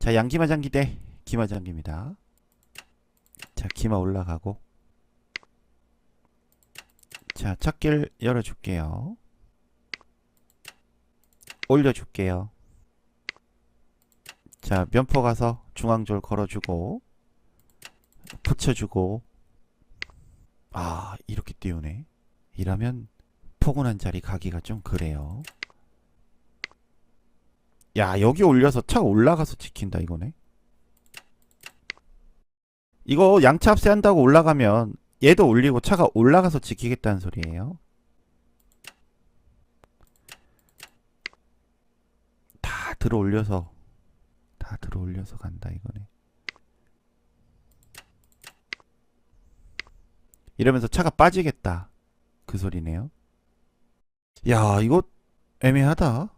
자, 양기마장기 대 기마장기입니다. 자, 기마 올라가고. 자, 찾길 열어줄게요. 올려줄게요. 자, 면포 가서 중앙졸 걸어주고, 붙여주고, 아, 이렇게 띄우네. 이러면 포근한 자리 가기가 좀 그래요. 야, 여기 올려서 차가 올라가서 지킨다, 이거네. 이거 양차 합세 한다고 올라가면 얘도 올리고 차가 올라가서 지키겠다는 소리예요. 다 들어 올려서 다 들어 올려서 간다 이거네. 이러면서 차가 빠지겠다. 그 소리네요. 야, 이거 애매하다.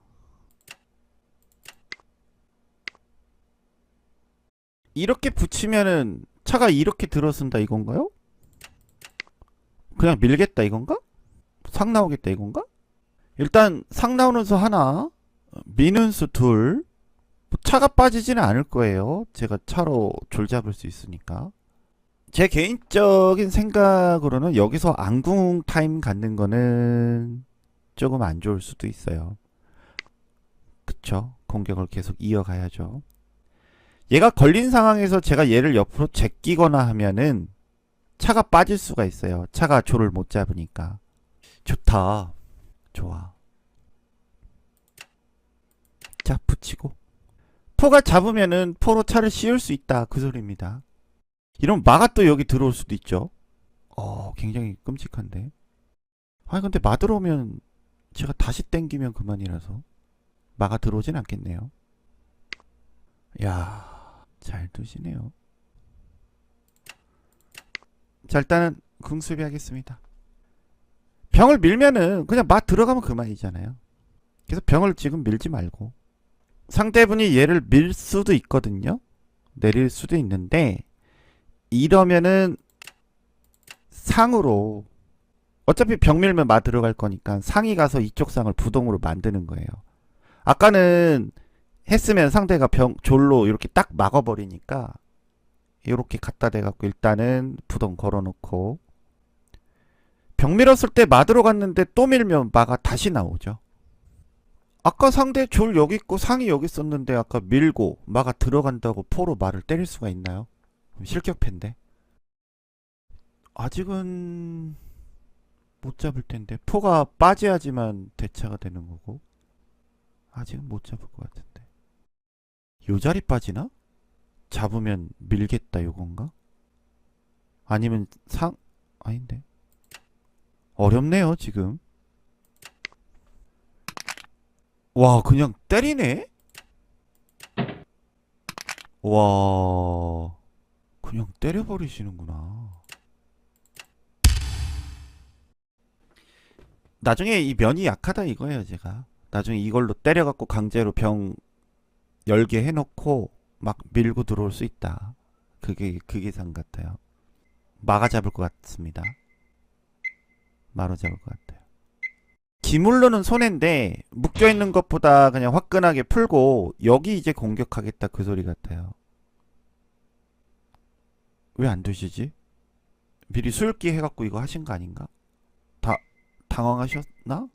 이렇게 붙이면은 차가 이렇게 들어선다 이건가요? 그냥 밀겠다 이건가? 상 나오겠다 이건가? 일단 상 나오는 수 하나, 미는 수 둘, 뭐 차가 빠지지는 않을 거예요. 제가 차로 줄 잡을 수 있으니까. 제 개인적인 생각으로는 여기서 안궁 타임 갖는 거는 조금 안 좋을 수도 있어요. 그쵸? 공격을 계속 이어가야죠. 얘가 걸린 상황에서 제가 얘를 옆으로 제끼거나 하면은 차가 빠질 수가 있어요. 차가 조를 못 잡으니까. 좋다. 좋아. 자, 붙이고. 포가 잡으면은 포로 차를 씌울 수 있다. 그 소리입니다. 이러면 마가 또 여기 들어올 수도 있죠. 어, 굉장히 끔찍한데. 아니, 근데 마 들어오면 제가 다시 땡기면 그만이라서. 마가 들어오진 않겠네요. 야, 잘 두시네요. 자, 일단은 궁수비 하겠습니다. 병을 밀면은 그냥 마 들어가면 그만이잖아요. 그래서 병을 지금 밀지 말고. 상대분이 얘를 밀 수도 있거든요. 내릴 수도 있는데, 이러면은 상으로 어차피 병 밀면 마 들어갈 거니까 상이 가서 이쪽 상을 부동으로 만드는 거예요. 아까는 했으면 상대가 병 졸로 이렇게 딱 막아버리니까 이렇게 갖다 대갖고 일단은 부동 걸어놓고 병 밀었을 때마 들어갔는데 또 밀면 마가 다시 나오죠. 아까 상대 졸 여기 있고 상이 여기 있었는데 아까 밀고 마가 들어간다고 포로 마를 때릴 수가 있나요? 실격패인데. 아직은 못 잡을 텐데 포가 빠져야지만 대차가 되는 거고 아직은 못 잡을 것 같은데. 요 자리 빠지나? 잡으면 밀겠다 요건가? 아니면 상 아닌데. 어렵네요, 지금. 와, 그냥 때리네? 와, 그냥 때려버리시는구나. 나중에 이 면이 약하다 이거예요, 제가. 나중에 이걸로 때려갖고 강제로 병 열게 해놓고 막 밀고 들어올 수 있다. 그게 그게 상 같아요. 막아 잡을 것 같습니다. 마로 잡을 것 같아요. 기물로는 손해인데 묶여 있는 것보다 그냥 화끈하게 풀고 여기 이제 공격하겠다 그 소리 같아요. 왜안 되시지? 미리 수혈기 해갖고 이거 하신 거 아닌가? 다 당황하셨나?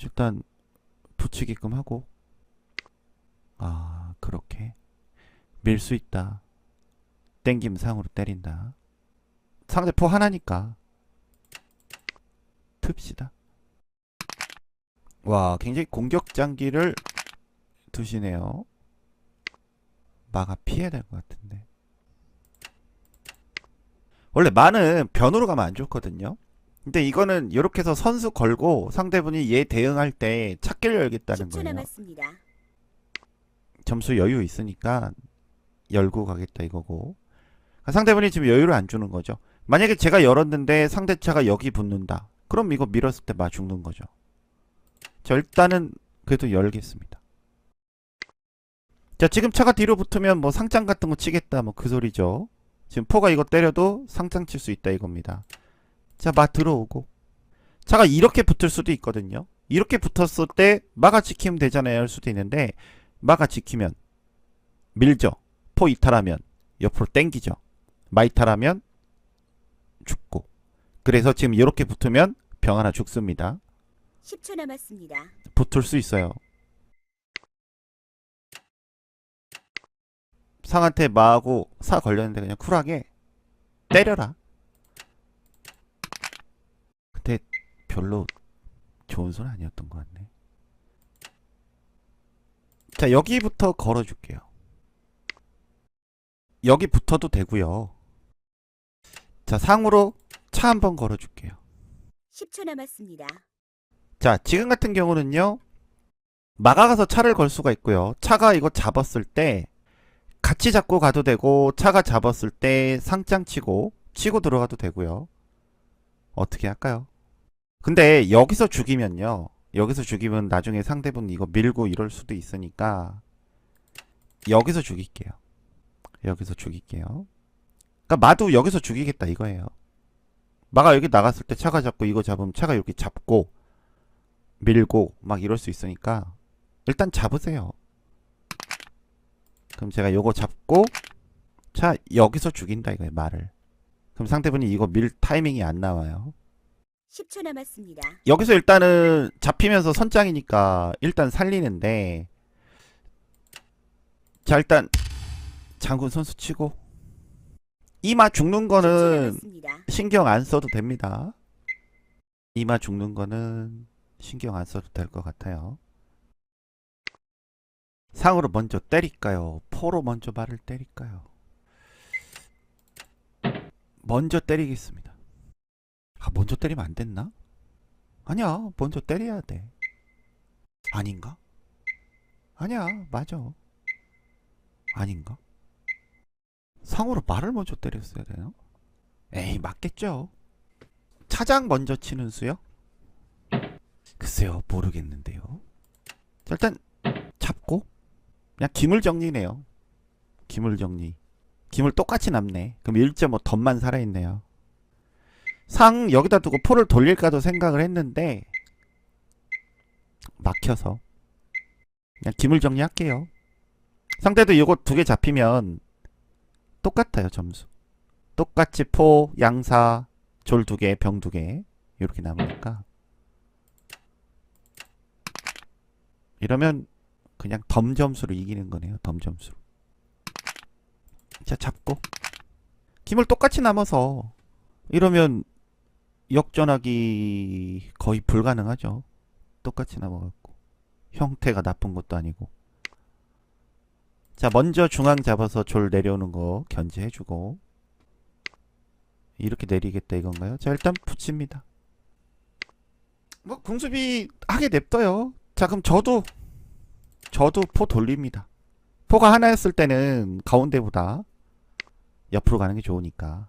일단 붙이게끔 하고. 아 그렇게. 밀 수 있다. 땡김 상으로 때린다. 상대 포 하나니까. 틉시다. 와 굉장히 공격 장기를 두시네요. 마가 피해야 될 것 같은데. 원래 마는 변으로 가면 안 좋거든요 근데 이거는 이렇게 해서 선수 걸고 상대분이 얘 대응할 때 찾기를 열겠다는 10초 거예요. 남았습니다. 점수 여유 있으니까 열고 가겠다 이거고. 그러니까 상대분이 지금 여유를 안 주는 거죠. 만약에 제가 열었는데 상대차가 여기 붙는다. 그럼 이거 밀었을 때 마 죽는 거죠. 자 일단은 그래도 열겠습니다. 자 지금 차가 뒤로 붙으면 뭐 상장 같은 거 치겠다 뭐 그 소리죠. 지금 포가 이거 때려도 상장 칠 수 있다 이겁니다 자 마 들어오고 차가 이렇게 붙을 수도 있거든요 이렇게 붙었을 때 마가 지키면 되잖아요 할 수도 있는데 마가 지키면 밀죠. 포 이탈하면 옆으로 땡기죠. 마 이탈하면 죽고. 그래서 지금 이렇게 붙으면 병 하나 죽습니다. 10초 남았습니다. 붙을 수 있어요. 상한테 마하고 사 걸렸는데 그냥 쿨하게 때려라. 근데 별로 좋은 손 아니었던 것 같네. 자 여기부터 걸어줄게요. 여기 붙어도 되고요. 자 상으로 차 한번 걸어줄게요. 10초 남았습니다. 자, 지금 같은 경우는요. 막아가서 차를 걸 수가 있고요. 차가 이거 잡았을 때 같이 잡고 가도 되고 차가 잡았을 때 상장 치고 치고 들어가도 되고요. 어떻게 할까요? 근데 여기서 죽이면요. 여기서 죽이면 나중에 상대분 이거 밀고 이럴 수도 있으니까 여기서 죽일게요. 여기서 죽일게요. 그러니까 마도 여기서 죽이겠다 이거예요. 마가 여기 나갔을 때 차가 잡고 이거 잡으면 차가 이렇게 잡고 밀고 막 이럴 수 있으니까 일단 잡으세요. 그럼 제가 요거 잡고 자 여기서 죽인다 이거예요 말을. 그럼 상대분이 이거 밀 타이밍이 안 나와요. 10초 남았습니다. 여기서 일단은 잡히면서 선장이니까 일단 살리는데 자 일단 장군 선수 치고 이마 죽는 10초 거는. 신경 안 써도 됩니다. 이마 죽는 거는 신경 안 써도 될 것 같아요. 상으로 먼저 때릴까요? 포로 먼저 말을 때릴까요? 먼저 때리겠습니다. 아, 먼저 때리면 안 됐나? 아니야, 먼저 때려야 돼. 아닌가? 아니야, 맞아. 아닌가? 상으로 말을 먼저 때렸어야 되나? 에이, 맞겠죠. 차장 먼저 치는 수요? 글쎄요, 모르겠는데요. 자, 일단 잡고 그냥 기물 정리네요. 기물 정리. 기물 똑같이 남네. 그럼 1.5 덧만 살아있네요. 상 여기다 두고 포를 돌릴까도 생각을 했는데 막혀서 그냥 기물 정리할게요. 상대도 이거 두 개 잡히면 똑같아요 점수. 똑같이 포, 양사, 졸 두 개, 병 두 개 이렇게 남으니까 이러면 그냥 덤 점수로 이기는 거네요. 덤 점수로. 자 잡고 김을 똑같이 남아서 이러면 역전하기 거의 불가능하죠. 똑같이 남아갖고 형태가 나쁜 것도 아니고. 자 먼저 중앙 잡아서 졸 내려오는 거 견제해주고 이렇게 내리겠다 이건가요? 자 일단 붙입니다. 뭐 궁수비 하게 냅둬요. 자 그럼 저도 저도 포 돌립니다. 포가 하나였을 때는 가운데보다 옆으로 가는 게 좋으니까.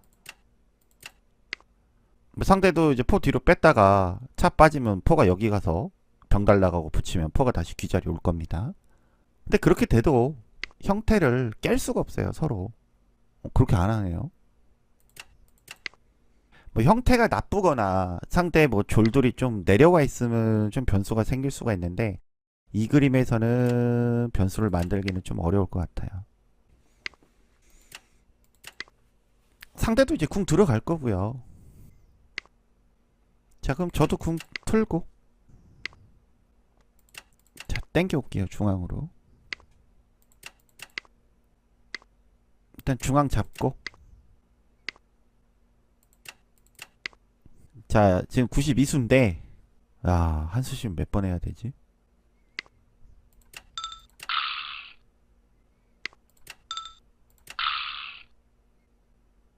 뭐 상대도 이제 포 뒤로 뺐다가 차 빠지면 포가 여기 가서 병 달라가고 붙이면 포가 다시 귀자리 올 겁니다. 근데 그렇게 돼도 형태를 깰 수가 없어요 서로. 어, 그렇게 안 하네요. 뭐 형태가 나쁘거나 상대 뭐 졸돌이 좀 내려와 있으면 좀 변수가 생길 수가 있는데 이 그림에서는 변수를 만들기는 좀 어려울 것 같아요. 상대도 이제 궁 들어갈 거고요. 자 그럼 저도 궁 틀고 자 땡겨 올게요 중앙으로 일단 중앙 잡고 자 지금 92수인데 아 한수씩 몇번 해야 되지?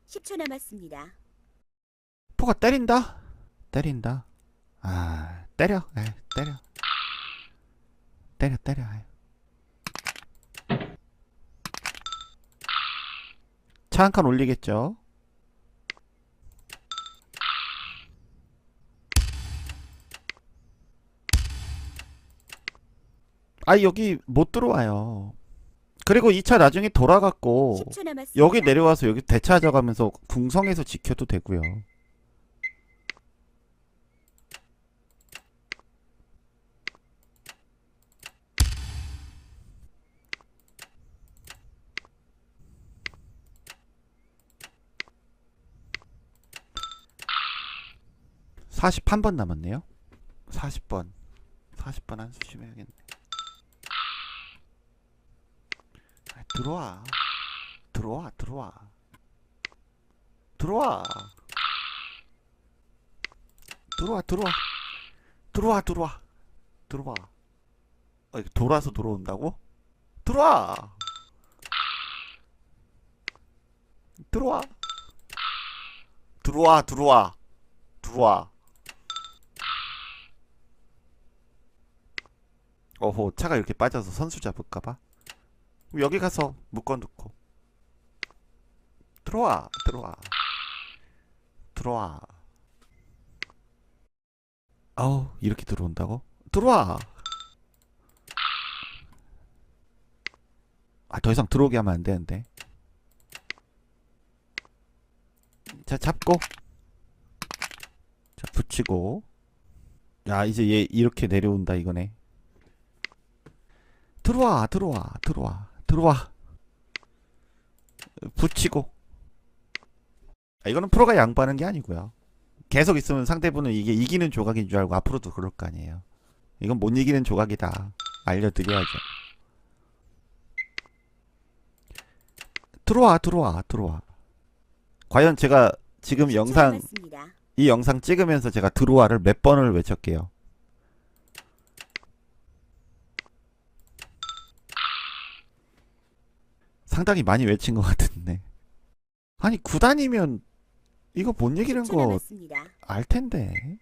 십초 남았습니다. 포가 때린다 때린다 아 때려 에 때려 때려 때려 아이. 차한 칸 올리겠죠 아 여기 못 들어와요 그리고 이 차 나중에 돌아갔고 10초 남았습니다. 여기 내려와서 여기 대차져가면서 궁성에서 지켜도 되고요. 41번 남았네요. 40번. 40번 한 수심 해야겠네. 아, 들어와. 들어와, 들어와. 들어와. 들어와, 들어와. 들어와, 들어와. 들어와. 어, 이거 돌아서 들어온다고? 들어와. 들어와. 들어와, 들어와. 들어와. 어호, 차가 이렇게 빠져서 선수 잡을까봐. 여기 가서 묶어놓고. 들어와, 들어와. 들어와. 아우, 이렇게 들어온다고? 들어와! 아, 더 이상 들어오게 하면 안 되는데. 자, 잡고. 자, 붙이고. 야, 이제 얘 이렇게 내려온다, 이거네. 들어와, 들어와, 들어와, 들어와. 붙이고. 아, 이거는 프로가 양보하는 게 아니고요. 계속 있으면 상대분은 이게 이기는 조각인 줄 알고 앞으로도 그럴 거 아니에요. 이건 못 이기는 조각이다. 알려드려야죠. 들어와, 들어와, 들어와. 과연 제가 지금 10초 영상. 이 영상 찍으면서 제가 들어와를 몇 번을 외쳤게요. 상당히 많이 외친 것 같은데. 아니 구단이면 이거 못 이기는 10초 거 남았습니다. 알 텐데.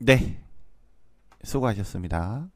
네. 수고하셨습니다.